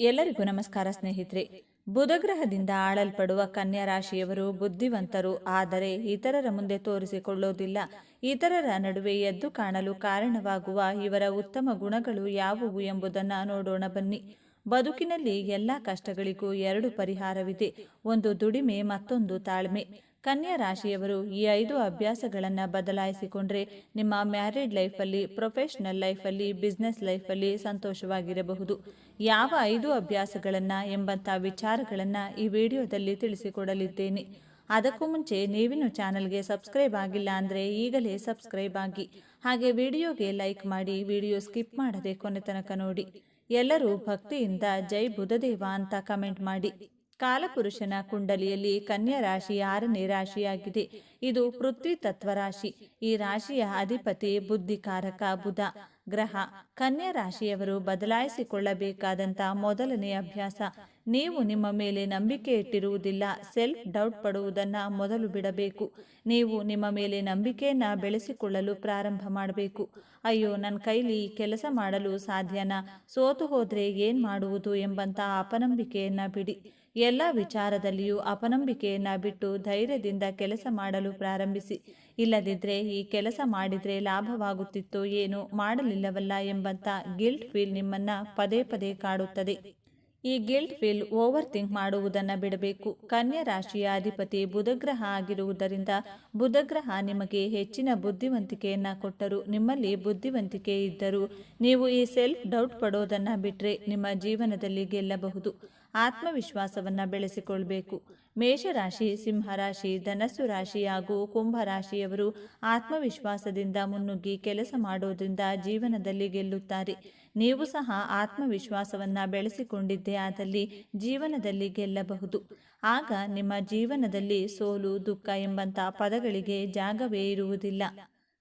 ಎಲ್ಲರಿಗೂ ನಮಸ್ಕಾರ ಸ್ನೇಹಿತರೆ. ಬುಧಗ್ರಹದಿಂದ ಆಳಲ್ಪಡುವ ಕನ್ಯಾ ರಾಶಿಯವರು ಬುದ್ಧಿವಂತರು, ಆದರೆ ಇತರರ ಮುಂದೆ ತೋರಿಸಿಕೊಳ್ಳೋದಿಲ್ಲ ಇತರರ ನಡುವೆ ಎದ್ದು ಕಾಣಲು ಕಾರಣವಾಗುವ ಇವರ ಉತ್ತಮ ಗುಣಗಳು ಯಾವುವು ಎಂಬುದನ್ನು ನೋಡೋಣ ಬನ್ನಿ. ಬದುಕಿನಲ್ಲಿ ಎಲ್ಲ ಕಷ್ಟಗಳಿಗೂ ಎರಡು ಪರಿಹಾರವಿದೆ. ಒಂದು ದುಡಿಮೆ, ಮತ್ತೊಂದು ತಾಳ್ಮೆ. ಕನ್ಯಾ ರಾಶಿಯವರು ಈ ಐದು ಅಭ್ಯಾಸಗಳನ್ನು ಬದಲಾಯಿಸಿಕೊಂಡ್ರೆ ನಿಮ್ಮ ಮ್ಯಾರಿಡ್ ಲೈಫಲ್ಲಿ, ಪ್ರೊಫೆಷನಲ್ ಲೈಫಲ್ಲಿ, ಬಿಸ್ನೆಸ್ ಲೈಫಲ್ಲಿ ಸಂತೋಷವಾಗಿರಬಹುದು. ಯಾವ ಐದು ಅಭ್ಯಾಸಗಳನ್ನು ಎಂಬಂಥ ವಿಚಾರಗಳನ್ನು ಈ ವಿಡಿಯೋದಲ್ಲಿ ತಿಳಿಸಿಕೊಡಲಿದ್ದೇನೆ. ಅದಕ್ಕೂ ಮುಂಚೆ ನೀವಿನ ಚಾನಲ್ಗೆ ಸಬ್ಸ್ಕ್ರೈಬ್ ಆಗಿಲ್ಲ ಅಂದರೆ ಈಗಲೇ ಸಬ್ಸ್ಕ್ರೈಬ್ ಆಗಿ. ಹಾಗೆ ವಿಡಿಯೋಗೆ ಲೈಕ್ ಮಾಡಿ, ವಿಡಿಯೋ ಸ್ಕಿಪ್ ಮಾಡದೆ ಕೊನೆ ತನಕ ನೋಡಿ. ಎಲ್ಲರೂ ಭಕ್ತಿಯಿಂದ ಜೈ ಬುಧದೇವ ಅಂತ ಕಮೆಂಟ್ ಮಾಡಿ. ಕಾಲಪುರುಷನ ಕುಂಡಲಿಯಲ್ಲಿ ಕನ್ಯಾ ರಾಶಿ ಆರನೇ ರಾಶಿಯಾಗಿದೆ. ಇದು ಪೃಥ್ವಿ ತತ್ವ ರಾಶಿ. ಈ ರಾಶಿಯ ಅಧಿಪತಿ ಬುದ್ಧಿಕಾರಕ ಬುಧ. ಗ್ರಹ. ಕನ್ಯಾ ರಾಶಿಯವರು ಬದಲಾಯಿಸಿಕೊಳ್ಳಬೇಕಾದಂಥ ಮೊದಲನೇ ಅಭ್ಯಾಸ. ನೀವು ನಿಮ್ಮ ಮೇಲೆ ನಂಬಿಕೆ ಇಟ್ಟಿರುವುದಿಲ್ಲ. ಸೆಲ್ಫ್ ಡೌಟ್ ಪಡುವುದನ್ನು ಮೊದಲು ಬಿಡಬೇಕು. ನೀವು ನಿಮ್ಮ ಮೇಲೆ ನಂಬಿಕೆಯನ್ನ ಬೆಳೆಸಿಕೊಳ್ಳಲು ಪ್ರಾರಂಭ ಮಾಡಬೇಕು. ಅಯ್ಯೋ ನನ್ನ ಕೈಲಿ ಕೆಲಸ ಮಾಡಲು ಸಾಧ್ಯನಾ? ಸೋತು ಹೋದ್ರೆ ಏನು ಮಾಡುವುದು ಎಂಬಂತಹ ಅಪನಂಬಿಕೆಯನ್ನ ಬಿಡಿ. ಎಲ್ಲ ವಿಚಾರದಲ್ಲಿಯೂ ಅಪನಂಬಿಕೆಯನ್ನು ಬಿಟ್ಟು ಧೈರ್ಯದಿಂದ ಕೆಲಸ ಮಾಡಲು ಪ್ರಾರಂಭಿಸಿ. ಇಲ್ಲದಿದ್ದರೆ ಈ ಕೆಲಸ ಮಾಡಿದರೆ ಲಾಭವಾಗುತ್ತಿತ್ತೋ ಏನು ಮಾಡಲಿಲ್ಲವಲ್ಲ ಎಂಬಂಥ ಗಿಲ್ಟ್ ಫೀಲ್ ನಿಮ್ಮನ್ನು ಪದೇ ಪದೇ ಕಾಡುತ್ತದೆ. ಈ ಗಿಲ್ಟ್ ಫೀಲ್ ಓವರ್ ಥಿಂಕ್ ಮಾಡುವುದನ್ನು ಬಿಡಬೇಕು. ಕನ್ಯಾ ರಾಶಿಯ ಅಧಿಪತಿ ಬುಧಗ್ರಹ ಆಗಿರುವುದರಿಂದ ಬುಧಗ್ರಹ ನಿಮಗೆ ಹೆಚ್ಚಿನ ಬುದ್ಧಿವಂತಿಕೆಯನ್ನು ಕೊಟ್ಟರು. ನಿಮ್ಮಲ್ಲಿ ಬುದ್ಧಿವಂತಿಕೆ ಇದ್ದರೂ ನೀವು ಈ ಸೆಲ್ಫ್ ಡೌಟ್ ಪಡೋದನ್ನು ಬಿಟ್ಟರೆ ನಿಮ್ಮ ಜೀವನದಲ್ಲಿ ಗೆಲ್ಲಬಹುದು. ಆತ್ಮವಿಶ್ವಾಸವನ್ನು ಬೆಳೆಸಿಕೊಳ್ಬೇಕು. ಮೇಷರಾಶಿ, ಸಿಂಹರಾಶಿ, ಧನಸ್ಸು ರಾಶಿ ಹಾಗೂ ಕುಂಭರಾಶಿಯವರು ಆತ್ಮವಿಶ್ವಾಸದಿಂದ ಮುನ್ನುಗ್ಗಿ ಕೆಲಸ ಮಾಡೋದ್ರಿಂದ ಜೀವನದಲ್ಲಿ ಗೆಲ್ಲುತ್ತಾರೆ. ನೀವು ಸಹ ಆತ್ಮವಿಶ್ವಾಸವನ್ನು ಬೆಳೆಸಿಕೊಂಡಿದ್ದೇ ಆದಲ್ಲಿ ಜೀವನದಲ್ಲಿ ಗೆಲ್ಲಬಹುದು. ಆಗ ನಿಮ್ಮ ಜೀವನದಲ್ಲಿ ಸೋಲು, ದುಃಖ ಎಂಬಂಥ ಪದಗಳಿಗೆ ಜಾಗವೇ ಇರುವುದಿಲ್ಲ.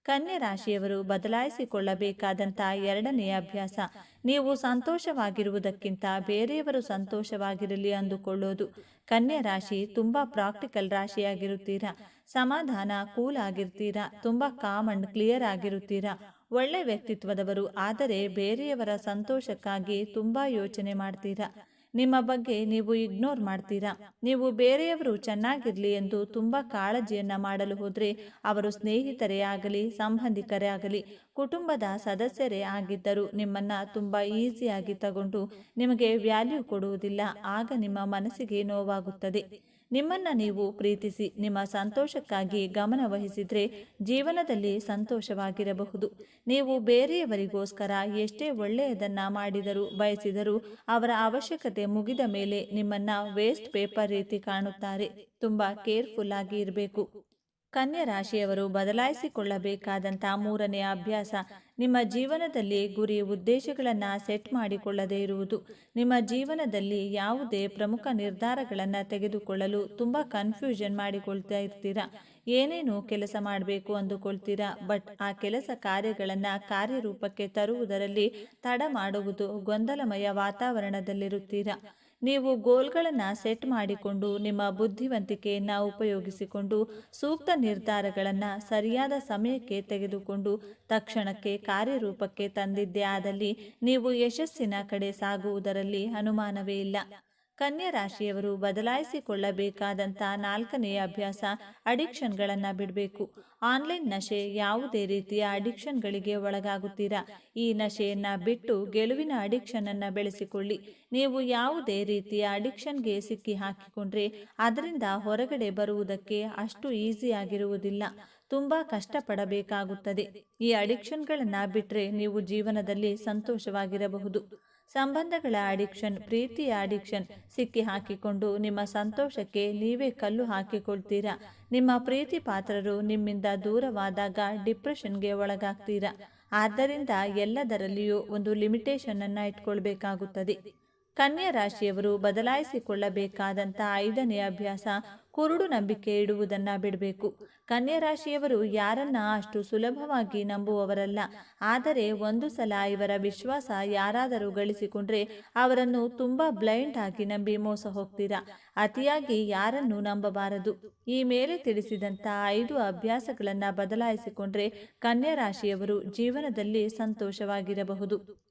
ಕನ್ಯಾ ರಾಶಿಯವರು ಬದಲಾಯಿಸಿಕೊಳ್ಳಬೇಕಾದಂಥ ಎರಡನೆಯ ಅಭ್ಯಾಸ. ನೀವು ಸಂತೋಷವಾಗಿರುವುದಕ್ಕಿಂತ ಬೇರೆಯವರು ಸಂತೋಷವಾಗಿರಲಿ ಅಂದುಕೊಳ್ಳೋದು. ಕನ್ಯಾ ರಾಶಿ ತುಂಬ ಪ್ರಾಕ್ಟಿಕಲ್ ರಾಶಿಯಾಗಿರುತ್ತೀರಾ? ಸಮಾಧಾನ, ಕೂಲ್ ಆಗಿರ್ತೀರಾ? ತುಂಬ ಕಾಮ್ ಅಂಡ್ ಕ್ಲಿಯರ್ ಆಗಿರುತ್ತೀರಾ? ಒಳ್ಳೆ ವ್ಯಕ್ತಿತ್ವದವರು ಆದರೆ ಬೇರೆಯವರ ಸಂತೋಷಕ್ಕಾಗಿ ತುಂಬ ಯೋಚನೆ ಮಾಡ್ತೀರಾ? ನಿಮ್ಮ ಬಗ್ಗೆ ನೀವು ಇಗ್ನೋರ್ ಮಾಡ್ತೀರಾ? ನೀವು ಬೇರೆಯವರು ಚೆನ್ನಾಗಿರಲಿ ಎಂದು ತುಂಬ ಕಾಳಜಿಯನ್ನ ಮಾಡಲು ಹೋದರೆ ಅವರು ಸ್ನೇಹಿತರೇ ಆಗಲಿ, ಸಂಬಂಧಿಕರೇ ಆಗಲಿ, ಕುಟುಂಬದ ಸದಸ್ಯರೇ ಆಗಿದ್ದರೂ ನಿಮ್ಮನ್ನ ತುಂಬ ಈಸಿಯಾಗಿ ತಗೊಂಡು ನಿಮಗೆ ವ್ಯಾಲ್ಯೂ ಕೊಡುವುದಿಲ್ಲ. ಆಗ ನಿಮ್ಮ ಮನಸ್ಸಿಗೆ ನೋವಾಗುತ್ತದೆ. ನಿಮ್ಮನ್ನ ನೀವು ಪ್ರೀತಿಸಿ, ನಿಮ್ಮ ಸಂತೋಷಕ್ಕಾಗಿ ಗಮನವಹಿಸಿದರೆ ಜೀವನದಲ್ಲಿ ಸಂತೋಷವಾಗಿರಬಹುದು. ನೀವು ಬೇರೆಯವರಿಗೋಸ್ಕರ ಎಷ್ಟೇ ಒಳ್ಳೆಯದನ್ನ ಮಾಡಿದರೂ ಬಯಸಿದರೂ ಅವರ ಅವಶ್ಯಕತೆ ಮುಗಿದ ಮೇಲೆ ನಿಮ್ಮನ್ನ ವೇಸ್ಟ್ ಪೇಪರ್ ರೀತಿ ಕಾಣುತ್ತಾರೆ. ತುಂಬಾ ಕೇರ್ಫುಲ್ ಆಗಿ ಇರಬೇಕು. ಕನ್ಯಾ ರಾಶಿಯವರು ಬದಲಾಯಿಸಿಕೊಳ್ಳಬೇಕಾದಂಥ ಮೂರನೇ ಅಭ್ಯಾಸ, ನಿಮ್ಮ ಜೀವನದಲ್ಲಿ ಗುರಿ ಉದ್ದೇಶಗಳನ್ನು ಸೆಟ್ ಮಾಡಿಕೊಳ್ಳದೇ ಇರುವುದು. ನಿಮ್ಮ ಜೀವನದಲ್ಲಿ ಯಾವುದೇ ಪ್ರಮುಖ ನಿರ್ಧಾರಗಳನ್ನು ತೆಗೆದುಕೊಳ್ಳಲು ತುಂಬ ಕನ್ಫ್ಯೂಷನ್ ಮಾಡಿಕೊಳ್ತಾ ಇರ್ತೀರಾ? ಏನೇನು ಕೆಲಸ ಮಾಡಬೇಕು ಅಂದುಕೊಳ್ತೀರಾ? ಬಟ್ ಆ ಕೆಲಸ ಕಾರ್ಯಗಳನ್ನು ಕಾರ್ಯರೂಪಕ್ಕೆ ತರುವುದರಲ್ಲಿ ತಡ ಮಾಡುವುದು ಗೊಂದಲಮಯ ವಾತಾವರಣದಲ್ಲಿರುತ್ತೀರಾ? ನೀವು ಗೋಲ್ಗಳನ್ನು ಸೆಟ್ ಮಾಡಿಕೊಂಡು ನಿಮ್ಮ ಬುದ್ಧಿವಂತಿಕೆಯನ್ನು ಉಪಯೋಗಿಸಿಕೊಂಡು ಸೂಕ್ತ ನಿರ್ಧಾರಗಳನ್ನು ಸರಿಯಾದ ಸಮಯಕ್ಕೆ ತೆಗೆದುಕೊಂಡು ತಕ್ಷಣಕ್ಕೆ ಕಾರ್ಯರೂಪಕ್ಕೆ ತಂದಿದ್ದೇ ಆದಲ್ಲಿ ನೀವು ಯಶಸ್ಸಿನ ಕಡೆ ಸಾಗುವುದರಲ್ಲಿ ಅನುಮಾನವೇ ಇಲ್ಲ. ಕನ್ಯಾ ರಾಶಿಯವರು ಬದಲಾಯಿಸಿಕೊಳ್ಳಬೇಕಾದಂಥ ನಾಲ್ಕನೆಯ ಅಭ್ಯಾಸ ಅಡಿಕ್ಷನ್ಗಳನ್ನು ಬಿಡಬೇಕು. ಆನ್ಲೈನ್ ನಶೆ ಯಾವುದೇ ರೀತಿಯ ಅಡಿಕ್ಷನ್ಗಳಿಗೆ ಒಳಗಾಗುತ್ತೀರಾ? ಈ ನಶೆಯನ್ನು ಬಿಟ್ಟು ಗೆಲುವಿನ ಅಡಿಕ್ಷನ್ ಅಡಿಕ್ಷನನ್ನು ಬೆಳೆಸಿಕೊಳ್ಳಿ. ನೀವು ಯಾವುದೇ ರೀತಿಯ ಅಡಿಕ್ಷನ್ಗೆ ಸಿಕ್ಕಿ ಹಾಕಿಕೊಂಡ್ರೆ ಅದರಿಂದ ಹೊರಗಡೆ ಬರುವುದಕ್ಕೆ ಅಷ್ಟು ಈಸಿಯಾಗಿರುವುದಿಲ್ಲ. ತುಂಬ ಕಷ್ಟಪಡಬೇಕಾಗುತ್ತದೆ. ಈ ಅಡಿಕ್ಷನ್ಗಳನ್ನು ಬಿಟ್ಟರೆ ನೀವು ಜೀವನದಲ್ಲಿ ಸಂತೋಷವಾಗಿರಬಹುದು. ಸಂಬಂಧಗಳ ಅಡಿಕ್ಷನ್ ಪ್ರೀತಿಯ ಅಡಿಕ್ಷನ್ ಸಿಕ್ಕಿ ಹಾಕಿಕೊಂಡು ನಿಮ್ಮ ಸಂತೋಷಕ್ಕೆ ನೀವೇ ಕಲ್ಲು ಹಾಕಿಕೊಳ್ತೀರಾ? ನಿಮ್ಮ ಪ್ರೀತಿ ಪಾತ್ರರು ನಿಮ್ಮಿಂದ ದೂರವಾದಾಗ ಡಿಪ್ರೆಷನ್ಗೆ ಒಳಗಾಗ್ತೀರಾ? ಆದ್ದರಿಂದ ಎಲ್ಲದರಲ್ಲಿಯೂ ಒಂದು ಲಿಮಿಟೇಷನ್ ಅನ್ನ ಇಟ್ಕೊಳ್ಬೇಕಾಗುತ್ತದೆ. ಕನ್ಯಾ ರಾಶಿಯವರು ಬದಲಾಯಿಸಿಕೊಳ್ಳಬೇಕಾದಂಥ ಐದನೇ ಅಭ್ಯಾಸ ಕುರುಡು ನಂಬಿಕೆ ಇಡುವುದನ್ನು ಬಿಡಬೇಕು. ಕನ್ಯಾ ರಾಶಿಯವರು ಯಾರನ್ನ ಅಷ್ಟು ಸುಲಭವಾಗಿ ನಂಬುವವರಲ್ಲ. ಆದರೆ ಒಂದು ಸಲ ಇವರ ವಿಶ್ವಾಸ ಯಾರಾದರೂ ಗಳಿಸಿಕೊಂಡ್ರೆ ಅವರನ್ನು ತುಂಬಾ ಬ್ಲೈಂಡ್ ಆಗಿ ನಂಬಿ ಮೋಸ ಹೋಗ್ತೀರಾ? ಅತಿಯಾಗಿ ಯಾರನ್ನು ನಂಬಬಾರದು. ಈ ಮೇಲೆ ತಿಳಿಸಿದಂತ ಐದು ಅಭ್ಯಾಸಗಳನ್ನು ಬದಲಾಯಿಸಿಕೊಂಡ್ರೆ ಕನ್ಯಾ ರಾಶಿಯವರು ಜೀವನದಲ್ಲಿ ಸಂತೋಷವಾಗಿರಬಹುದು.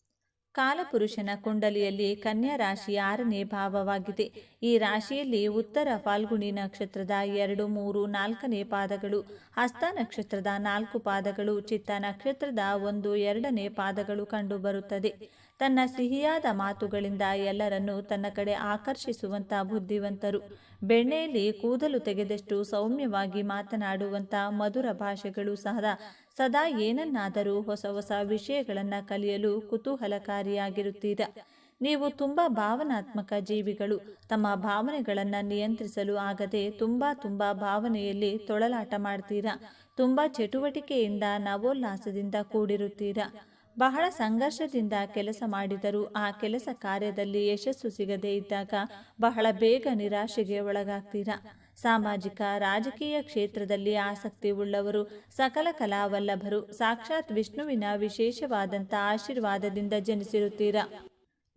ಕಾಲಪುರುಷನ ಕುಂಡಲಿಯಲ್ಲಿ ಕನ್ಯಾ ರಾಶಿ ಆರನೇ ಭಾವವಾಗಿದೆ. ಈ ರಾಶಿಯಲ್ಲಿ ಉತ್ತರ ಫಾಲ್ಗುಣಿ ನಕ್ಷತ್ರದ ಎರಡು, ಮೂರು, ನಾಲ್ಕನೇ ಪಾದಗಳು, ಹಸ್ತ ನಕ್ಷತ್ರದ ನಾಲ್ಕು ಪಾದಗಳು, ಚಿತ್ತ ನಕ್ಷತ್ರದ ಒಂದು, ಎರಡನೇ ಪಾದಗಳು ಕಂಡುಬರುತ್ತದೆ. ತನ್ನ ಸಿಹಿಯಾದ ಮಾತುಗಳಿಂದ ಎಲ್ಲರನ್ನು ತನ್ನ ಕಡೆ ಆಕರ್ಷಿಸುವಂತ ಬುದ್ಧಿವಂತರು. ಬೆಣ್ಣೆಯಲ್ಲಿ ಕೂದಲು ತೆಗೆದಷ್ಟು ಸೌಮ್ಯವಾಗಿ ಮಾತನಾಡುವಂತ ಮಧುರ ಭಾಷೆಗಳು ಸಹ ಸದಾ ಏನನ್ನಾದರೂ ಹೊಸ ಹೊಸ ವಿಷಯಗಳನ್ನು ಕಲಿಯಲು ಕುತೂಹಲಕಾರಿಯಾಗಿರುತ್ತೀರ. ನೀವು ತುಂಬ ಭಾವನಾತ್ಮಕ ಜೀವಿಗಳು. ತಮ್ಮ ಭಾವನೆಗಳನ್ನು ನಿಯಂತ್ರಿಸಲು ಆಗದೆ ತುಂಬ ತುಂಬ ಭಾವನೆಯಲ್ಲಿ ತೊಳಲಾಟ ಮಾಡ್ತೀರಾ. ತುಂಬ ಚಟುವಟಿಕೆಯಿಂದ ನವೋಲ್ಲಾಸದಿಂದ ಕೂಡಿರುತ್ತೀರಾ. ಬಹಳ ಸಂಘರ್ಷದಿಂದ ಕೆಲಸ ಮಾಡಿದರೂ ಆ ಕೆಲಸ ಕಾರ್ಯದಲ್ಲಿ ಯಶಸ್ಸು ಸಿಗದೇ ಇದ್ದಾಗ ಬಹಳ ಬೇಗ ನಿರಾಶೆಗೆ ಒಳಗಾಗ್ತೀರಾ? ಸಾಮಾಜಿಕ, ರಾಜಕೀಯ ಕ್ಷೇತ್ರದಲ್ಲಿ ಆಸಕ್ತಿ ಉಳ್ಳವರು, ಸಕಲ ಕಲಾವಲ್ಲಭರು ಸಾಕ್ಷಾತ್ ವಿಷ್ಣುವಿನ ವಿಶೇಷವಾದಂಥ ಆಶೀರ್ವಾದದಿಂದ ಜನಿಸಿರುತ್ತೀರಾ?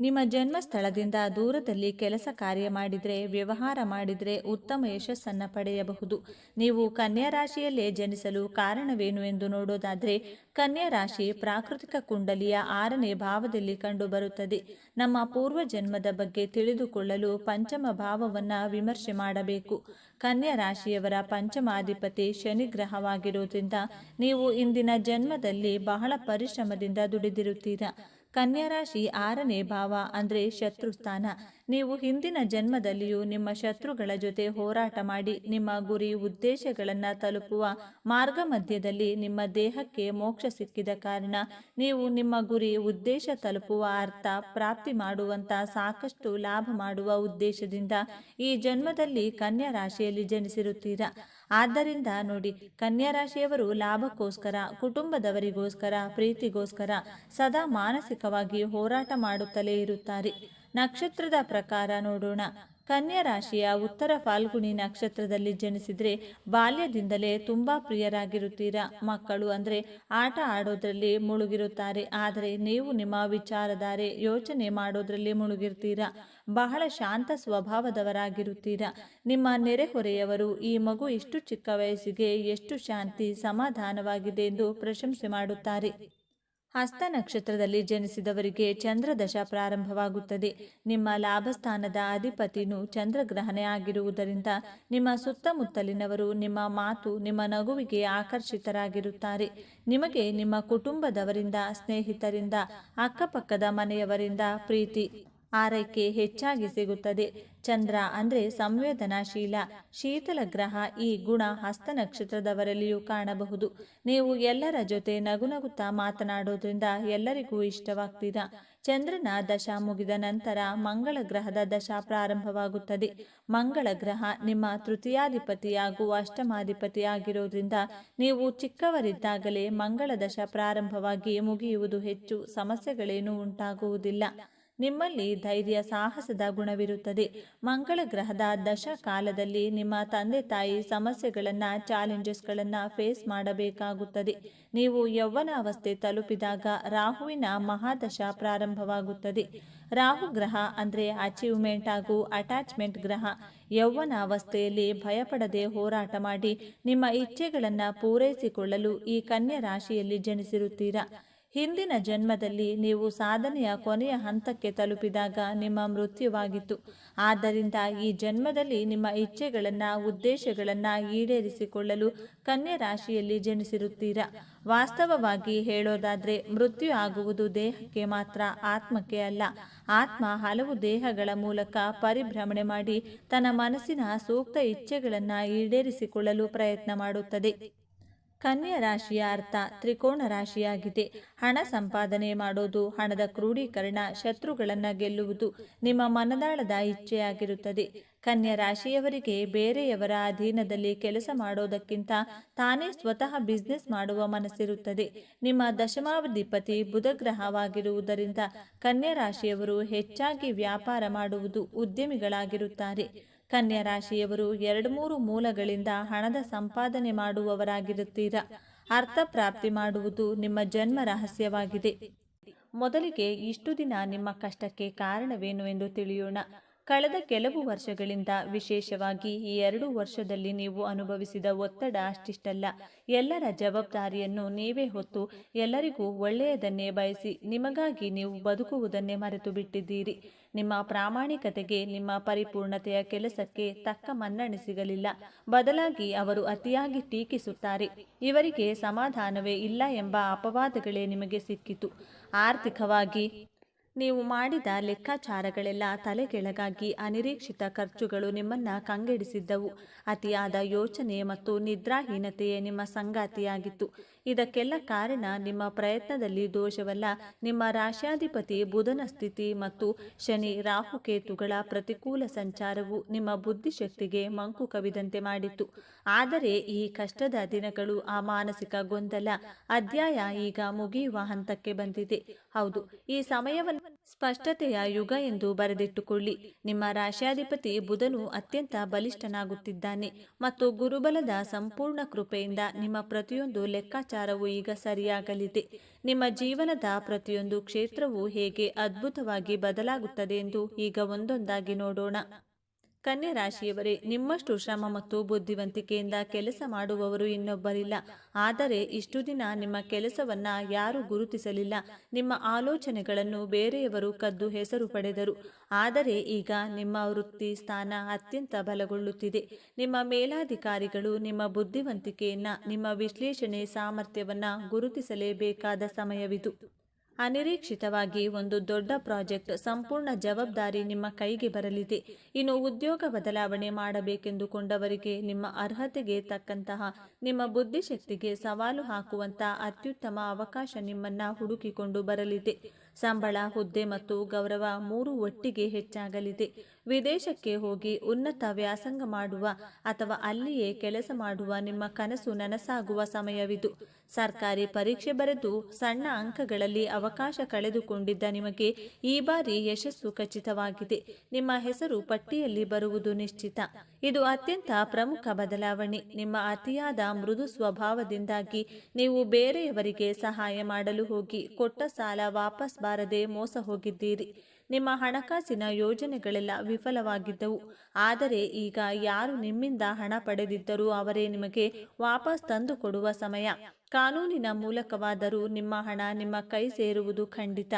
ನಿಮ್ಮ ಜನ್ಮ ಸ್ಥಳದಿಂದ ದೂರದಲ್ಲಿ ಕೆಲಸ ಕಾರ್ಯ ಮಾಡಿದರೆ, ವ್ಯವಹಾರ ಮಾಡಿದರೆ ಉತ್ತಮ ಯಶಸ್ಸನ್ನು ಪಡೆಯಬಹುದು. ನೀವು ಕನ್ಯಾ ರಾಶಿಯಲ್ಲೇ ಜನಿಸಲು ಕಾರಣವೇನು ಎಂದು ನೋಡೋದಾದರೆ, ಕನ್ಯಾ ರಾಶಿ ಪ್ರಾಕೃತಿಕ ಕುಂಡಲಿಯ ಆರನೇ ಭಾವದಲ್ಲಿ ಕಂಡುಬರುತ್ತದೆ. ನಮ್ಮ ಪೂರ್ವ ಜನ್ಮದ ಬಗ್ಗೆ ತಿಳಿದುಕೊಳ್ಳಲು ಪಂಚಮ ಭಾವವನ್ನು ವಿಮರ್ಶೆ ಮಾಡಬೇಕು. ಕನ್ಯಾ ರಾಶಿಯವರ ಪಂಚಮಾಧಿಪತಿ ಶನಿಗ್ರಹವಾಗಿರುವುದರಿಂದ ನೀವು ಇಂದಿನ ಜನ್ಮದಲ್ಲಿ ಬಹಳ ಪರಿಶ್ರಮದಿಂದ ದುಡಿದಿರುತ್ತೀರಾ? ಕನ್ಯಾ ರಾಶಿ ಆರನೇ ಭಾವ ಅಂದರೆ ಶತ್ರುಸ್ಥಾನ. ನೀವು ಹಿಂದಿನ ಜನ್ಮದಲ್ಲಿಯೂ ನಿಮ್ಮ ಶತ್ರುಗಳ ಜೊತೆ ಹೋರಾಟ ಮಾಡಿ, ನಿಮ್ಮ ಗುರಿ ಉದ್ದೇಶಗಳನ್ನು ತಲುಪುವ ಮಾರ್ಗ ಮಧ್ಯದಲ್ಲಿ ನಿಮ್ಮ ದೇಹಕ್ಕೆ ಮೋಕ್ಷ ಸಿಕ್ಕಿದ ಕಾರಣ ನೀವು ನಿಮ್ಮ ಗುರಿ ಉದ್ದೇಶ ತಲುಪುವ ಅರ್ಥ ಪ್ರಾಪ್ತಿ ಮಾಡುವಂತ ಸಾಕಷ್ಟು ಲಾಭ ಮಾಡುವ ಉದ್ದೇಶದಿಂದ ಈ ಜನ್ಮದಲ್ಲಿ ಕನ್ಯಾ ರಾಶಿಯಲ್ಲಿ ಜನಿಸಿರುತ್ತೀರಾ. ಆದ್ದರಿಂದ ನೋಡಿ ಕನ್ಯಾ ರಾಶಿಯವರು ಲಾಭಕ್ಕೋಸ್ಕರ, ಕುಟುಂಬದವರಿಗೋಸ್ಕರ, ಪ್ರೀತಿಗೋಸ್ಕರ ಸದಾ ಮಾನಸಿಕವಾಗಿ ಹೋರಾಟ ಮಾಡುತ್ತಲೇ ಇರುತ್ತಾರೆ. ನಕ್ಷತ್ರದ ಪ್ರಕಾರ ನೋಡೋಣ. ಕನ್ಯಾ ರಾಶಿಯ ಉತ್ತರ ಫಾಲ್ಗುಣಿ ನಕ್ಷತ್ರದಲ್ಲಿ ಜನಿಸಿದ್ರೆ ಬಾಲ್ಯದಿಂದಲೇ ತುಂಬಾ ಪ್ರಿಯರಾಗಿರುತ್ತೀರಾ? ಮಕ್ಕಳು ಅಂದ್ರೆ ಆಟ ಆಡೋದ್ರಲ್ಲಿ ಮುಳುಗಿರುತ್ತಾರೆ. ಆದರೆ ನೀವು ನಿಮ್ಮ ವಿಚಾರಧಾರೆ ಯೋಚನೆ ಮಾಡೋದ್ರಲ್ಲಿ ಮುಳುಗಿರ್ತೀರಾ? ಬಹಳ ಶಾಂತ ಸ್ವಭಾವದವರಾಗಿರುತ್ತೀರಾ? ನಿಮ್ಮ ನೆರೆಹೊರೆಯವರು ಈ ಮಗು ಎಷ್ಟು ಚಿಕ್ಕ ವಯಸ್ಸಿಗೆ ಎಷ್ಟು ಶಾಂತಿ, ಸಮಾಧಾನವಾಗಿದೆ ಎಂದು ಪ್ರಶಂಸೆ ಮಾಡುತ್ತಾರೆ. ಹಸ್ತ ನಕ್ಷತ್ರದಲ್ಲಿ ಜನಿಸಿದವರಿಗೆ ಚಂದ್ರದಶ ಪ್ರಾರಂಭವಾಗುತ್ತದೆ. ನಿಮ್ಮ ಲಾಭಸ್ಥಾನದ ಅಧಿಪತಿನೂ ಚಂದ್ರಗ್ರಹಣೆ ಆಗಿರುವುದರಿಂದ ನಿಮ್ಮ ಸುತ್ತಮುತ್ತಲಿನವರು ನಿಮ್ಮ ಮಾತು ನಿಮ್ಮ ನಗುವಿಗೆ ಆಕರ್ಷಿತರಾಗಿರುತ್ತಾರೆ. ನಿಮಗೆ ನಿಮ್ಮ ಕುಟುಂಬದವರಿಂದ, ಸ್ನೇಹಿತರಿಂದ, ಅಕ್ಕಪಕ್ಕದ ಮನೆಯವರಿಂದ ಪ್ರೀತಿ. ಆರೈಕೆ ಹೆಚ್ಚಾಗಿ ಸಿಗುತ್ತದೆ. ಚಂದ್ರ ಅಂದರೆ ಸಂವೇದನಾಶೀಲ. ಶೀತಲ ಗ್ರಹ ಈ ಗುಣ ಹಸ್ತ ನಕ್ಷತ್ರದವರಲ್ಲಿಯೂ ಕಾಣಬಹುದು. ನೀವು ಎಲ್ಲರ ಜೊತೆ ನಗುನಗುತ್ತಾ ಮಾತನಾಡೋದ್ರಿಂದ ಎಲ್ಲರಿಗೂ ಇಷ್ಟವಾಗ್ತೀರಾ. ಚಂದ್ರನ ದಶಾ ಮುಗಿದ ನಂತರ ಮಂಗಳ ಗ್ರಹದ ದಶಾ ಪ್ರಾರಂಭವಾಗುತ್ತದೆ. ಮಂಗಳ ಗ್ರಹ ನಿಮ್ಮ ತೃತೀಯಾಧಿಪತಿ ಹಾಗೂ ಅಷ್ಟಮಾಧಿಪತಿ ಆಗಿರೋದ್ರಿಂದ ನೀವು ಚಿಕ್ಕವರಿದ್ದಾಗಲೇ ಮಂಗಳ ದಶ ಪ್ರಾರಂಭವಾಗಿ ಮುಗಿಯುವುದು ಹೆಚ್ಚು ಸಮಸ್ಯೆಗಳೇನೂ ಉಂಟಾಗುವುದಿಲ್ಲ. ನಿಮ್ಮಲ್ಲಿ ಧೈರ್ಯ, ಸಾಹಸದ ಗುಣವಿರುತ್ತದೆ. ಮಂಗಳ ಗ್ರಹದ ದಶ ಕಾಲದಲ್ಲಿ ನಿಮ್ಮ ತಂದೆ ತಾಯಿ ಸಮಸ್ಯೆಗಳನ್ನು ಚಾಲೆಂಜಸ್ಗಳನ್ನು ಫೇಸ್ ಮಾಡಬೇಕಾಗುತ್ತದೆ. ನೀವು ಯೌವನಾವಸ್ಥೆ ತಲುಪಿದಾಗ ರಾಹುವಿನ ಮಹಾದಶ ಪ್ರಾರಂಭವಾಗುತ್ತದೆ. ರಾಹು ಗ್ರಹ ಅಂದರೆ ಅಚೀವ್ಮೆಂಟ್ ಹಾಗೂ ಅಟ್ಯಾಚ್ಮೆಂಟ್ ಗ್ರಹ. ಯೌವನಾವಸ್ಥೆಯಲ್ಲಿ ಭಯಪಡದೆ ಹೋರಾಟ ಮಾಡಿ ನಿಮ್ಮ ಇಚ್ಛೆಗಳನ್ನು ಪೂರೈಸಿಕೊಳ್ಳಲು ಈ ಕನ್ಯಾ ರಾಶಿಯಲ್ಲಿ ಜನಿಸಿರುತ್ತೀರಾ? ಹಿಂದಿನ ಜನ್ಮದಲ್ಲಿ ನೀವು ಸಾಧನೆಯ ಕೊನೆಯ ಹಂತಕ್ಕೆ ತಲುಪಿದಾಗ ನಿಮ್ಮ ಮೃತ್ಯುವಾಗಿತ್ತು. ಆದ್ದರಿಂದ ಈ ಜನ್ಮದಲ್ಲಿ ನಿಮ್ಮ ಇಚ್ಛೆಗಳನ್ನು, ಉದ್ದೇಶಗಳನ್ನು ಈಡೇರಿಸಿಕೊಳ್ಳಲು ಕನ್ಯಾ ರಾಶಿಯಲ್ಲಿ ಜನಿಸಿರುತ್ತೀರಾ? ವಾಸ್ತವವಾಗಿ ಹೇಳೋದಾದರೆ, ಮೃತ್ಯು ಆಗುವುದು ದೇಹಕ್ಕೆ ಮಾತ್ರ, ಆತ್ಮಕ್ಕೆ ಅಲ್ಲ. ಆತ್ಮ ಹಲವು ದೇಹಗಳ ಮೂಲಕ ಪರಿಭ್ರಮಣೆ ಮಾಡಿ ತನ್ನ ಮನಸ್ಸಿನ ಸೂಕ್ತ ಇಚ್ಛೆಗಳನ್ನು ಈಡೇರಿಸಿಕೊಳ್ಳಲು ಪ್ರಯತ್ನ ಮಾಡುತ್ತದೆ. ಕನ್ಯಾ ರಾಶಿಯ ಅರ್ಥ ತ್ರಿಕೋಣ ರಾಶಿಯಾಗಿದೆ. ಹಣ ಸಂಪಾದನೆ ಮಾಡೋದು, ಹಣದ ಕ್ರೋಢೀಕರಣ ಶತ್ರುಗಳನ್ನು ಗೆಲ್ಲುವುದು ನಿಮ್ಮ ಮನದಾಳದ ಇಚ್ಛೆಯಾಗಿರುತ್ತದೆ. ಕನ್ಯಾ ರಾಶಿಯವರಿಗೆ ಬೇರೆಯವರ ಅಧೀನದಲ್ಲಿ ಕೆಲಸ ಮಾಡೋದಕ್ಕಿಂತ ತಾನೇ ಸ್ವತಃ ಬಿಸ್ನೆಸ್ ಮಾಡುವ ಮನಸ್ಸಿರುತ್ತದೆ. ನಿಮ್ಮ ದಶಮಾವಧಿಪತಿ ಬುಧಗ್ರಹವಾಗಿರುವುದರಿಂದ ಕನ್ಯಾ ರಾಶಿಯವರು ಹೆಚ್ಚಾಗಿ ವ್ಯಾಪಾರ ಮಾಡುವುದು ಉದ್ಯಮಿಗಳಾಗಿರುತ್ತಾರೆ. ಕನ್ಯಾ ರಾಶಿಯವರು ಎರಡು ಮೂರು ಮೂಲಗಳಿಂದ ಹಣದ ಸಂಪಾದನೆ ಮಾಡುವವರಾಗಿರುತ್ತೀರಾ. ಅರ್ಥ ಪ್ರಾಪ್ತಿ ಮಾಡುವುದು ನಿಮ್ಮ ಜನ್ಮ ರಹಸ್ಯವಾಗಿದೆ. ಮೊದಲಿಗೆ ಇಷ್ಟು ದಿನ ನಿಮ್ಮ ಕಷ್ಟಕ್ಕೆ ಕಾರಣವೇನು ಎಂದು ತಿಳಿಯೋಣ. ಕಳೆದ ಕೆಲವು ವರ್ಷಗಳಿಂದ ವಿಶೇಷವಾಗಿ ಈ ಎರಡು ವರ್ಷದಲ್ಲಿ ನೀವು ಅನುಭವಿಸಿದ ಒತ್ತಡ ಅಷ್ಟಿಷ್ಟಲ್ಲ. ಎಲ್ಲರ ಜವಾಬ್ದಾರಿಯನ್ನು ನೀವೇ ಹೊತ್ತು ಎಲ್ಲರಿಗೂ ಒಳ್ಳೆಯದನ್ನೇ ಬಯಸಿ ನಿಮಗಾಗಿ ನೀವು ಬದುಕುವುದನ್ನೇ ಮರೆತು ಬಿಟ್ಟಿದ್ದೀರಿ ನಿಮ್ಮ ಪ್ರಾಮಾಣಿಕತೆಗೆ, ನಿಮ್ಮ ಪರಿಪೂರ್ಣತೆಯ ಕೆಲಸಕ್ಕೆ ತಕ್ಕ ಮನ್ನಣೆ ಸಿಗಲಿಲ್ಲ. ಬದಲಾಗಿ ಅವರು ಅತಿಯಾಗಿ ಟೀಕಿಸುತ್ತಾರೆ. ಇವರಿಗೆ ಸಮಾಧಾನವೇ ಇಲ್ಲ ಎಂಬ ಅಪವಾದಗಳೇ ನಿಮಗೆ ಸಿಕ್ಕಿತು. ಆರ್ಥಿಕವಾಗಿ ನೀವು ಮಾಡಿದ ಲೆಕ್ಕಾಚಾರಗಳೆಲ್ಲ ತಲೆಕೆಳಗಾಗಿ ಅನಿರೀಕ್ಷಿತ ಖರ್ಚುಗಳು ನಿಮ್ಮನ್ನ ಕಂಗೆಡಿಸಿದ್ದವು. ಅತಿಯಾದ ಯೋಚನೆ ಮತ್ತು ನಿದ್ರಾಹೀನತೆಯೇ ನಿಮ್ಮ ಸಂಗಾತಿಯಾಗಿತ್ತು. ಇದಕ್ಕೆಲ್ಲ ಕಾರಣ ನಿಮ್ಮ ಪ್ರಯತ್ನದಲ್ಲಿ ದೋಷವಲ್ಲ. ನಿಮ್ಮ ರಾಶ್ಯಾಧಿಪತಿ ಬುಧನ ಸ್ಥಿತಿ ಮತ್ತು ಶನಿ ರಾಹುಕೇತುಗಳ ಪ್ರತಿಕೂಲ ಸಂಚಾರವು ನಿಮ್ಮ ಬುದ್ಧಿಶಕ್ತಿಗೆ ಮಂಕು ಕವಿದಂತೆ ಮಾಡಿತ್ತು. ಆದರೆ ಈ ಕಷ್ಟದ ದಿನಗಳು ಆ ಮಾನಸಿಕ ಗೊಂದಲ. ಅಧ್ಯಾಯ ಈಗ ಮುಗಿಯುವ ಹಂತಕ್ಕೆ ಬಂದಿದೆ. ಹೌದು. ಈ ಸಮಯವನ್ನು ಸ್ಪಷ್ಟತೆಯ ಯುಗ ಎಂದು ಬರೆದಿಟ್ಟುಕೊಳ್ಳಿ. ನಿಮ್ಮ ರಾಶ್ಯಾಧಿಪತಿ ಬುಧನು ಅತ್ಯಂತ ಬಲಿಷ್ಠನಾಗುತ್ತಿದ್ದಾನೆ ಮತ್ತು ಗುರುಬಲದ ಸಂಪೂರ್ಣ ಕೃಪೆಯಿಂದ ನಿಮ್ಮ ಪ್ರತಿಯೊಂದು ಲೆಕ್ಕಾಚಾರವು ಈಗ ಸರಿಯಾಗಲಿದೆ. ನಿಮ್ಮ ಜೀವನದ ಪ್ರತಿಯೊಂದು ಕ್ಷೇತ್ರವು ಹೇಗೆ ಅದ್ಭುತವಾಗಿ ಬದಲಾಗುತ್ತದೆ ಎಂದು ಈಗ ಒಂದೊಂದಾಗಿ ನೋಡೋಣ. ಕನ್ಯಾ ರಾಶಿಯವರೇ, ನಿಮ್ಮಷ್ಟು ಶ್ರಮ ಮತ್ತು ಬುದ್ಧಿವಂತಿಕೆಯಿಂದ ಕೆಲಸ ಮಾಡುವವರು ಇನ್ನೊಬ್ಬರಿಲ್ಲ. ಆದರೆ ಇಷ್ಟು ದಿನ ನಿಮ್ಮ ಕೆಲಸವನ್ನ ಯಾರೂ ಗುರುತಿಸಲಿಲ್ಲ. ನಿಮ್ಮ ಆಲೋಚನೆಗಳನ್ನು ಬೇರೆಯವರು ಕದ್ದು ಹೆಸರು ಪಡೆದರು. ಆದರೆ ಈಗ ನಿಮ್ಮ ವೃತ್ತಿ ಸ್ಥಾನ ಅತ್ಯಂತ ಬಲಗೊಳ್ಳುತ್ತಿದೆ. ನಿಮ್ಮ ಮೇಲಾಧಿಕಾರಿಗಳು ನಿಮ್ಮ ಬುದ್ಧಿವಂತಿಕೆಯನ್ನ, ನಿಮ್ಮ ವಿಶ್ಲೇಷಣೆ ಸಾಮರ್ಥ್ಯವನ್ನ ಗುರುತಿಸಲೇಬೇಕಾದ ಸಮಯವಿದು. ಅನಿರೀಕ್ಷಿತವಾಗಿ ಒಂದು ದೊಡ್ಡ ಪ್ರಾಜೆಕ್ಟ್ ಸಂಪೂರ್ಣ ಜವಾಬ್ದಾರಿ ನಿಮ್ಮ ಕೈಗೆ ಬರಲಿದೆ. ಇನ್ನು ಉದ್ಯೋಗ ಬದಲಾವಣೆ ಮಾಡಬೇಕೆಂದುಕೊಂಡವರಿಗೆ ನಿಮ್ಮ ಅರ್ಹತೆಗೆ ತಕ್ಕಂತಹ ನಿಮ್ಮ ಬುದ್ಧಿಶಕ್ತಿಗೆ ಸವಾಲು ಹಾಕುವಂತಹ ಅತ್ಯುತ್ತಮ ಅವಕಾಶ ನಿಮ್ಮನ್ನ ಹುಡುಕಿಕೊಂಡು ಬರಲಿದೆ. ಸಂಬಳ, ಹುದ್ದೆ ಮತ್ತು ಗೌರವ ಮೂರು ಒಟ್ಟಿಗೆ ಹೆಚ್ಚಾಗಲಿದೆ. ವಿದೇಶಕ್ಕೆ ಹೋಗಿ ಉನ್ನತ ವ್ಯಾಸಂಗ ಮಾಡುವ ಅಥವಾ ಅಲ್ಲಿಯೇ ಕೆಲಸ ಮಾಡುವ ನಿಮ್ಮ ಕನಸು ನನಸಾಗುವ ಸಮಯವಿದು. ಸರ್ಕಾರಿ ಪರೀಕ್ಷೆ ಬರೆದು ಸಣ್ಣ ಅಂಕಗಳಲ್ಲಿ ಅವಕಾಶ ಕಳೆದುಕೊಂಡಿದ್ದ ನಿಮಗೆ ಈ ಬಾರಿ ಯಶಸ್ಸು ಖಚಿತವಾಗಿದೆ. ನಿಮ್ಮ ಹೆಸರು ಪಟ್ಟಿಯಲ್ಲಿ ಬರುವುದು ನಿಶ್ಚಿತ. ಇದು ಅತ್ಯಂತ ಪ್ರಮುಖ ಬದಲಾವಣೆ. ನಿಮ್ಮ ಅತಿಯಾದ ಮೃದು ಸ್ವಭಾವದಿಂದಾಗಿ ನೀವು ಬೇರೆಯವರಿಗೆ ಸಹಾಯ ಮಾಡಲು ಹೋಗಿ ಕೊಟ್ಟ ಸಾಲ ವಾಪಸ್ ಬಾರದೆ ಮೋಸ ಹೋಗಿದ್ದೀರಿ. ನಿಮ್ಮ ಹಣಕಾಸಿನ ಯೋಜನೆಗಳೆಲ್ಲ ವಿಫಲವಾಗಿದ್ದವು. ಆದರೆ ಈಗ ಯಾರು ನಿಮ್ಮಿಂದ ಹಣ ಪಡೆದಿದ್ದರೂ ಅವರೇ ನಿಮಗೆ ವಾಪಸ್ ತಂದುಕೊಡುವ ಸಮಯ. ಕಾನೂನಿನ ಮೂಲಕವಾದರೂ ನಿಮ್ಮ ಹಣ ನಿಮ್ಮ ಕೈ ಸೇರುವುದು ಖಂಡಿತ.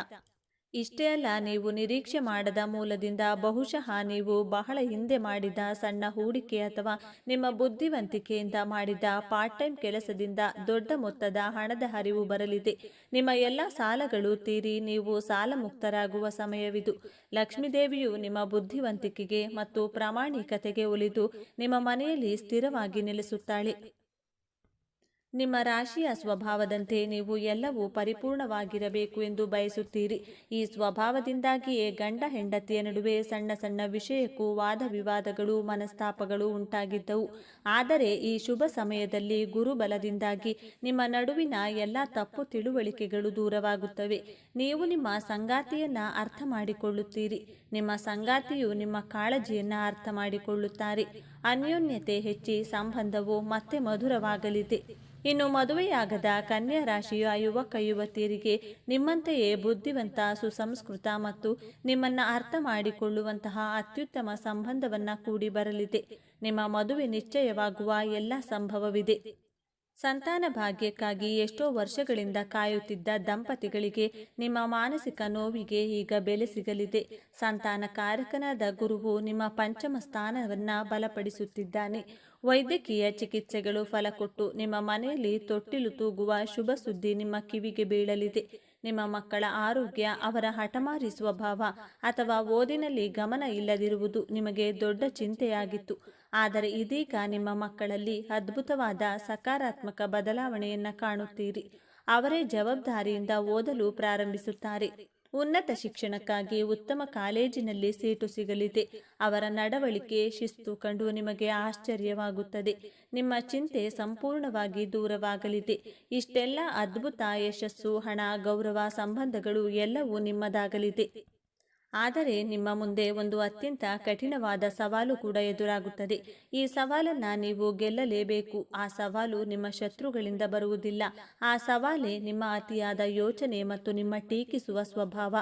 ಇಷ್ಟೇ ಅಲ್ಲ, ನೀವು ನಿರೀಕ್ಷೆ ಮಾಡದ ಮೂಲದಿಂದ ಬಹುಶಃ ನೀವು ಬಹಳ ಹಿಂದೆ ಮಾಡಿದ ಸಣ್ಣ ಹೂಡಿಕೆ ಅಥವಾ ನಿಮ್ಮ ಬುದ್ಧಿವಂತಿಕೆಯಿಂದ ಮಾಡಿದ ಪಾರ್ಟ್ ಟೈಮ್ ಕೆಲಸದಿಂದ ದೊಡ್ಡ ಮೊತ್ತದ ಹಣದ ಹರಿವು ಬರಲಿದೆ. ನಿಮ್ಮ ಎಲ್ಲ ಸಾಲಗಳು ತೀರಿ, ನೀವು ಸಾಲ ಮುಕ್ತರಾಗುವ ಸಮಯವಿದು. ಲಕ್ಷ್ಮೀದೇವಿಯು ನಿಮ್ಮ ಬುದ್ಧಿವಂತಿಕೆಗೆ ಮತ್ತು ಪ್ರಾಮಾಣಿಕತೆಗೆ ಒಲಿದು ನಿಮ್ಮ ಮನೆಯಲ್ಲಿ ಸ್ಥಿರವಾಗಿ ನೆಲೆಸುತ್ತಾಳೆ. ನಿಮ್ಮ ರಾಶಿಯ ಸ್ವಭಾವದಂತೆ ನೀವು ಎಲ್ಲವೂ ಪರಿಪೂರ್ಣವಾಗಿರಬೇಕು ಎಂದು ಬಯಸುತ್ತೀರಿ. ಈ ಸ್ವಭಾವದಿಂದಾಗಿಯೇ ಗಂಡ ಹೆಂಡತಿಯ ನಡುವೆ ಸಣ್ಣ ಸಣ್ಣ ವಿಷಯಕ್ಕೂ ವಾದ ವಿವಾದಗಳು ಮನಸ್ತಾಪಗಳು ಉಂಟಾಗಿದ್ದವು. ಆದರೆ ಈ ಶುಭ ಸಮಯದಲ್ಲಿ ಗುರುಬಲದಿಂದಾಗಿ ನಿಮ್ಮ ನಡುವಿನ ಎಲ್ಲ ತಪ್ಪು ತಿಳುವಳಿಕೆಗಳು ದೂರವಾಗುತ್ತವೆ. ನೀವು ನಿಮ್ಮ ಸಂಗಾತಿಯನ್ನ ಅರ್ಥ ಮಾಡಿಕೊಳ್ಳುತ್ತೀರಿ. ನಿಮ್ಮ ಸಂಗಾತಿಯು ನಿಮ್ಮ ಕಾಳಜಿಯನ್ನ ಅರ್ಥ ಮಾಡಿಕೊಳ್ಳುತ್ತಾರೆ. ಅನ್ಯೋನ್ಯತೆ ಹೆಚ್ಚಿ ಸಂಬಂಧವು ಮತ್ತೆ ಮಧುರವಾಗಲಿದೆ. ಇನ್ನು ಮದುವೆಯಾಗದ ಕನ್ಯಾ ರಾಶಿಯ ಯುವಕ ಯುವತಿಯರಿಗೆ ನಿಮ್ಮಂತೆಯೇ ಬುದ್ಧಿವಂತ, ಸುಸಂಸ್ಕೃತ ಮತ್ತು ನಿಮ್ಮನ್ನ ಅರ್ಥ ಮಾಡಿಕೊಳ್ಳುವಂತಹ ಅತ್ಯುತ್ತಮ ಸಂಬಂಧವನ್ನ ಕೂಡಿ ಬರಲಿದೆ. ನಿಮ್ಮ ಮದುವೆ ನಿಶ್ಚಯವಾಗುವ ಎಲ್ಲ ಸಂಭವವಿದೆ. ಸಂತಾನ ಭಾಗ್ಯಕ್ಕಾಗಿ ಎಷ್ಟೋ ವರ್ಷಗಳಿಂದ ಕಾಯುತ್ತಿದ್ದ ದಂಪತಿಗಳಿಗೆ ನಿಮ್ಮ ಮಾನಸಿಕ ನೋವಿಗೆ ಈಗ ಬೆಲೆ ಸಿಗಲಿದೆ. ಸಂತಾನ ಕಾರಕನಾದ ಗುರುವು ನಿಮ್ಮ ಪಂಚಮ ಸ್ಥಾನವನ್ನ ಬಲಪಡಿಸುತ್ತಿದ್ದಾನೆ. ವೈದ್ಯಕೀಯ ಚಿಕಿತ್ಸೆಗಳು ಫಲ ಕೊಟ್ಟು ನಿಮ್ಮ ಮನೆಯಲ್ಲಿ ತೊಟ್ಟಿಲು ತೂಗುವ ಶುಭ ಸುದ್ದಿ ನಿಮ್ಮ ಕಿವಿಗೆ ಬೀಳಲಿದೆ. ನಿಮ್ಮ ಮಕ್ಕಳ ಆರೋಗ್ಯ ಅವರ ಹಠಮಾರಿ ಸ್ವಭಾವ ಅಥವಾ ಓದಿನಲ್ಲಿ ಗಮನ ಇಲ್ಲದಿರುವುದು ನಿಮಗೆ ದೊಡ್ಡ ಚಿಂತೆಯಾಗಿತ್ತು. ಆದರೆ ಇದೀಗ ನಿಮ್ಮ ಮಕ್ಕಳಲ್ಲಿ ಅದ್ಭುತವಾದ ಸಕಾರಾತ್ಮಕ ಬದಲಾವಣೆಯನ್ನ ಕಾಣುತ್ತೀರಿ. ಅವರೇ ಜವಾಬ್ದಾರಿಯಿಂದ ಓದಲು ಪ್ರಾರಂಭಿಸುತ್ತಾರೆ. ಉನ್ನತ ಶಿಕ್ಷಣಕ್ಕಾಗಿ ಉತ್ತಮ ಕಾಲೇಜಿನಲ್ಲಿ ಸೀಟು ಸಿಗಲಿದೆ. ಅವರ ನಡವಳಿಕೆ ಶಿಸ್ತು ಕಂಡು ನಿಮಗೆ ಆಶ್ಚರ್ಯವಾಗುತ್ತದೆ. ನಿಮ್ಮ ಚಿಂತೆ ಸಂಪೂರ್ಣವಾಗಿ ದೂರವಾಗಲಿದೆ. ಇಷ್ಟೆಲ್ಲ ಅದ್ಭುತ ಯಶಸ್ಸು, ಹಣ, ಗೌರವ, ಸಂಬಂಧಗಳು ಎಲ್ಲವೂ ನಿಮ್ಮದಾಗಲಿದೆ. ಆದರೆ ನಿಮ್ಮ ಮುಂದೆ ಒಂದು ಅತ್ಯಂತ ಕಠಿಣವಾದ ಸವಾಲು ಕೂಡ ಎದುರಾಗುತ್ತದೆ. ಈ ಸವಾಲನ್ನು ನೀವು ಗೆಲ್ಲಲೇಬೇಕು. ಆ ಸವಾಲು ನಿಮ್ಮ ಶತ್ರುಗಳಿಂದ ಬರುವುದಿಲ್ಲ. ಆ ಸವಾಲೇ ನಿಮ್ಮ ಅತಿಯಾದ ಯೋಚನೆ ಮತ್ತು ನಿಮ್ಮ ಟೀಕಿಸುವ ಸ್ವಭಾವ.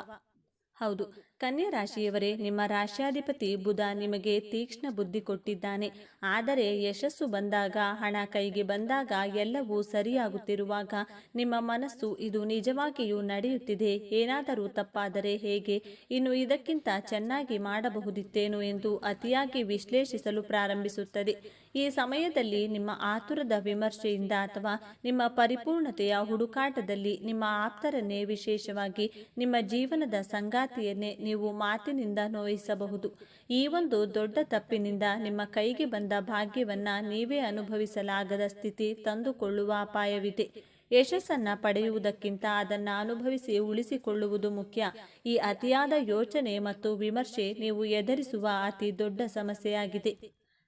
ಹೌದು. ಕನ್ಯಾ ರಾಶಿಯವರೇ ನಿಮ್ಮ ರಾಶ್ಯಾಧಿಪತಿ ಬುಧ ನಿಮಗೆ ತೀಕ್ಷ್ಣ ಬುದ್ಧಿ ಕೊಟ್ಟಿದ್ದಾನೆ. ಆದರೆ ಯಶಸ್ಸು ಬಂದಾಗ, ಹಣ ಕೈಗೆ ಬಂದಾಗ ಎಲ್ಲವೂ ಸರಿಯಾಗುತ್ತಿರುವಾಗ ನಿಮ್ಮ ಮನಸ್ಸು ಇದು ನಿಜವಾಗಿಯೂ ನಡೆಯುತ್ತಿದೆ. ಏನಾದರೂ ತಪ್ಪಾದರೆ ಹೇಗೆ? ಇನ್ನು ಇದಕ್ಕಿಂತ ಚೆನ್ನಾಗಿ ಮಾಡಬಹುದಿತ್ತೇನು ಎಂದು ಅತಿಯಾಗಿ ವಿಶ್ಲೇಷಿಸಲು ಪ್ರಾರಂಭಿಸುತ್ತದೆ. ಈ ಸಮಯದಲ್ಲಿ ನಿಮ್ಮ ಆತುರದ ವಿಮರ್ಶೆಯಿಂದ ಅಥವಾ ನಿಮ್ಮ ಪರಿಪೂರ್ಣತೆಯ ಹುಡುಕಾಟದಲ್ಲಿ ನಿಮ್ಮ ಆಪ್ತರನ್ನೇ ವಿಶೇಷವಾಗಿ ನಿಮ್ಮ ಜೀವನದ ಸಂಗಾತಿಯನ್ನೇ ನೀವು ಮಾತಿನಿಂದ ನೋಯಿಸಬಹುದು. ಈ ಒಂದು ದೊಡ್ಡ ತಪ್ಪಿನಿಂದ ನಿಮ್ಮ ಕೈಗೆ ಬಂದ ಭಾಗ್ಯವನ್ನ ನೀವೇ ಅನುಭವಿಸಲಾಗದ ಸ್ಥಿತಿ ತಂದುಕೊಳ್ಳುವ ಅಪಾಯವಿದೆ. ಯಶಸ್ಸನ್ನ ಪಡೆಯುವುದಕ್ಕಿಂತ ಅದನ್ನು ಅನುಭವಿಸಿ ಉಳಿಸಿಕೊಳ್ಳುವುದು ಮುಖ್ಯ. ಈ ಅತಿಯಾದ ಯೋಚನೆ ಮತ್ತು ವಿಮರ್ಶೆ ನೀವು ಎದುರಿಸುವ ಅತಿ ದೊಡ್ಡ ಸಮಸ್ಯೆಯಾಗಿದೆ.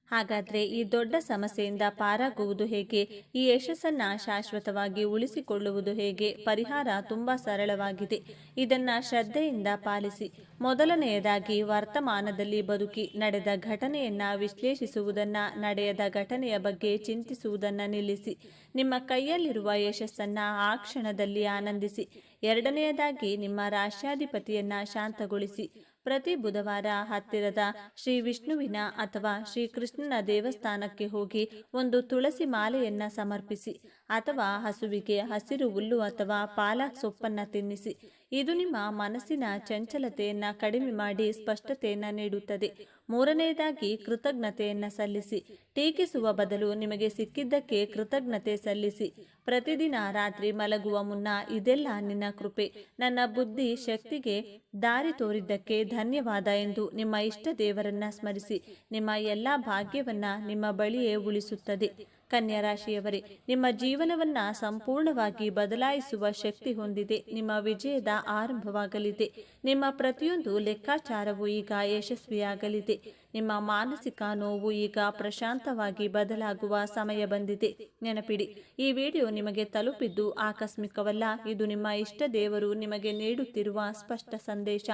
ಹಾಗಾದ್ರೆ ಈ ದೊಡ್ಡ ಸಮಸ್ಯೆಯಿಂದ ಪಾರಾಗುವುದು ಹೇಗೆ? ಈ ಯಶಸ್ಸನ್ನ ಶಾಶ್ವತವಾಗಿ ಉಳಿಸಿಕೊಳ್ಳುವುದು ಹೇಗೆ? ಪರಿಹಾರ ತುಂಬಾ ಸರಳವಾಗಿದೆ. ಇದನ್ನು ಶ್ರದ್ಧೆಯಿಂದ ಪಾಲಿಸಿ. ಮೊದಲನೆಯದಾಗಿ ವರ್ತಮಾನದಲ್ಲಿ ಬದುಕಿ ನಡೆದ ಘಟನೆಯನ್ನ ವಿಶ್ಲೇಷಿಸುವುದನ್ನ, ನಡೆಯದ ಘಟನೆಯ ಬಗ್ಗೆ ಚಿಂತಿಸುವುದನ್ನ ನಿಲ್ಲಿಸಿ. ನಿಮ್ಮ ಕೈಯಲ್ಲಿರುವ ಯಶಸ್ಸನ್ನ ಆ ಕ್ಷಣದಲ್ಲಿ ಆನಂದಿಸಿ. ಎರಡನೆಯದಾಗಿ ನಿಮ್ಮ ರಾಶ್ಯಾಧಿಪತಿಯನ್ನ ಶಾಂತಗೊಳಿಸಿ. ಪ್ರತಿ ಬುಧವಾರ ಹತ್ತಿರದ ಶ್ರೀ ವಿಷ್ಣುವಿನ ಅಥವಾ ಶ್ರೀ ಕೃಷ್ಣನ ದೇವಸ್ಥಾನಕ್ಕೆ ಹೋಗಿ ಒಂದು ತುಳಸಿ ಮಾಲೆಯನ್ನ ಸಮರ್ಪಿಸಿ ಅಥವಾ ಹಸುವಿಗೆ ಹಸಿರು ಹುಲ್ಲು ಅಥವಾ ಪಾಲಕ್ ಸೊಪ್ಪನ್ನ ತಿನ್ನಿಸಿ. ಇದು ನಿಮ್ಮ ಮನಸ್ಸಿನ ಚಂಚಲತೆಯನ್ನ ಕಡಿಮೆ ಮಾಡಿ ಸ್ಪಷ್ಟತೆಯನ್ನ ನೀಡುತ್ತದೆ. ಮೂರನೆಯದಾಗಿ ಕೃತಜ್ಞತೆಯನ್ನ ಸಲ್ಲಿಸಿ. ಟೀಕಿಸುವ ಬದಲು ನಿಮಗೆ ಸಿಕ್ಕಿದ್ದಕ್ಕೆ ಕೃತಜ್ಞತೆ ಸಲ್ಲಿಸಿ. ಪ್ರತಿದಿನ ರಾತ್ರಿ ಮಲಗುವ ಮುನ್ನ ಇದೆಲ್ಲ ನಿನ್ನ ಕೃಪೆ. ನನ್ನ ಬುದ್ಧಿ ಶಕ್ತಿಗೆ ದಾರಿ ತೋರಿದ್ದಕ್ಕೆ ಧನ್ಯವಾದ ಎಂದು ನಿಮ್ಮ ಇಷ್ಟ ದೇವರನ್ನ ಸ್ಮರಿಸಿ. ನಿಮ್ಮ ಎಲ್ಲ ಭಾಗ್ಯವನ್ನ ನಿಮ್ಮ ಬಳಿಯೇ ಉಳಿಸುತ್ತದೆ. ಕನ್ಯಾ ರಾಶಿಯವರೇ ನಿಮ್ಮ ಜೀವನವನ್ನ ಸಂಪೂರ್ಣವಾಗಿ ಬದಲಾಯಿಸುವ ಶಕ್ತಿ ಹೊಂದಿದೆ. ನಿಮ್ಮ ವಿಜಯದ ಆರಂಭವಾಗಲಿದೆ. ನಿಮ್ಮ ಪ್ರತಿಯೊಂದು ಲೆಕ್ಕಾಚಾರವು ಈಗ ಯಶಸ್ವಿಯಾಗಲಿದೆ. ನಿಮ್ಮ ಮಾನಸಿಕ ನೋವು ಈಗ ಪ್ರಶಾಂತವಾಗಿ ಬದಲಾಗುವ ಸಮಯ ಬಂದಿದೆ. ನೆನಪಿಡಿ, ಈ ವಿಡಿಯೋ ನಿಮಗೆ ತಲುಪಿದ್ದು ಆಕಸ್ಮಿಕವಲ್ಲ. ಇದು ನಿಮ್ಮ ಇಷ್ಟ ದೇವರು ನಿಮಗೆ ನೀಡುತ್ತಿರುವ ಸ್ಪಷ್ಟ ಸಂದೇಶ.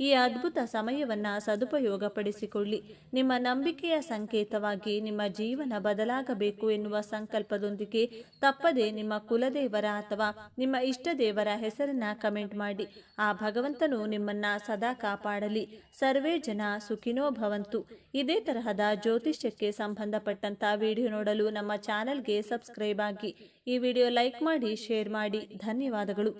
ಈ ಅದ್ಭುತ ಸಮಯವನ್ನ ಸದುಪಯೋಗಪಡಿಸಿಕೊಳ್ಳಿ. ನಿಮ್ಮ ನಂಬಿಕೆಯ ಸಂಕೇತವಾಗಿ ನಿಮ್ಮ ಜೀವನ ಬದಲಾಗಬೇಕು ಎನ್ನುವ ಸಂಕಲ್ಪದೊಂದಿಗೆ ತಪ್ಪದೆ ನಿಮ್ಮ ಕುಲದೇವರ ಅಥವಾ ನಿಮ್ಮ ಇಷ್ಟ ದೇವರ ಹೆಸರನ್ನ ಕಮೆಂಟ್ ಮಾಡಿ. ಆ ಭಗವಂತನು ನಿಮ್ಮನ್ನ ಸದಾ ಕಾಪಾಡಲಿ. ಸರ್ವೇ ಜನ ಸುಖಿನೋ ಭವಂತು. ಇದೇ ತರಹದ ಜ್ಯೋತಿಷ್ಯಕ್ಕೆ ಸಂಬಂಧಪಟ್ಟಂತ ವಿಡಿಯೋ ನೋಡಲು ನಮ್ಮ ಚಾನೆಲ್ಗೆ ಸಬ್ಸ್ಕ್ರೈಬ್ ಆಗಿ ಈ ವಿಡಿಯೋ ಲೈಕ್ ಮಾಡಿ, ಶೇರ್ ಮಾಡಿ. ಧನ್ಯವಾದಗಳು.